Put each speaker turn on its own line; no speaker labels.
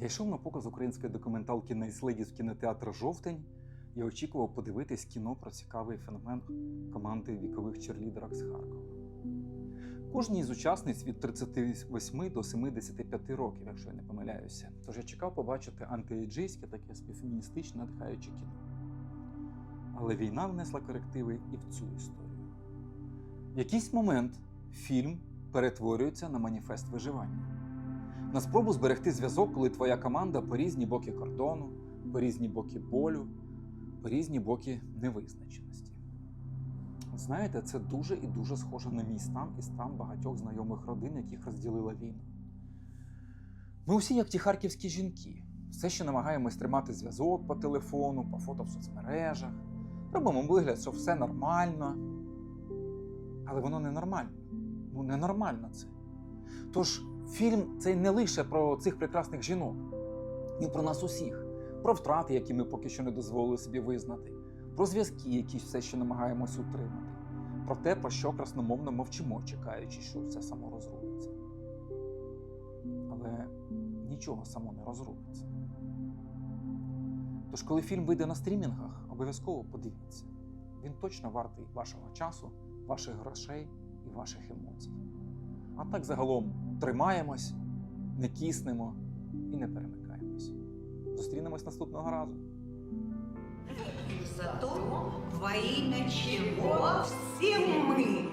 Я йшов на показ української документалки на Найслидіс в кінотеатр Жовтень і очікував подивитись кіно про цікавий феномен команди вікових черлідерок з Харкова. Кожній з учасниць від 38 до 75 років, якщо я не помиляюся. Тож я чекав побачити антиейджистське, таке співфеміністичне, надихаюче кіно. Але війна внесла корективи і в цю історію. В якийсь момент фільм перетворюється на маніфест виживання. На спробу зберегти зв'язок, коли твоя команда по різні боки кордону, по різні боки болю, по різні боки невизначеності. Знаєте, це дуже і дуже схоже на мій стан і стан багатьох знайомих родин, яких розділила війна. Ми усі, як ті харківські жінки, все ще намагаємось тримати зв'язок по телефону, по фото в соцмережах, робимо вигляд, що все нормально. Але воно не нормально. Ну, ненормально це. Тож фільм цей не лише про цих прекрасних жінок, він про нас усіх, про втрати, які ми поки що не дозволили собі визнати, про зв'язки, які все ще намагаємось утримати, про те, про що красномовно мовчимо, чекаючи, що все само розрулиться. Але нічого само не розрулиться. Тож, коли фільм вийде на стрімінгах, обов'язково подивіться. Він точно вартий вашого часу, ваших грошей і ваших емоцій. А так загалом тримаємось, не киснемо і не перемикаємось. Зустрінемось наступного разу.
Зато во имя чего все мы,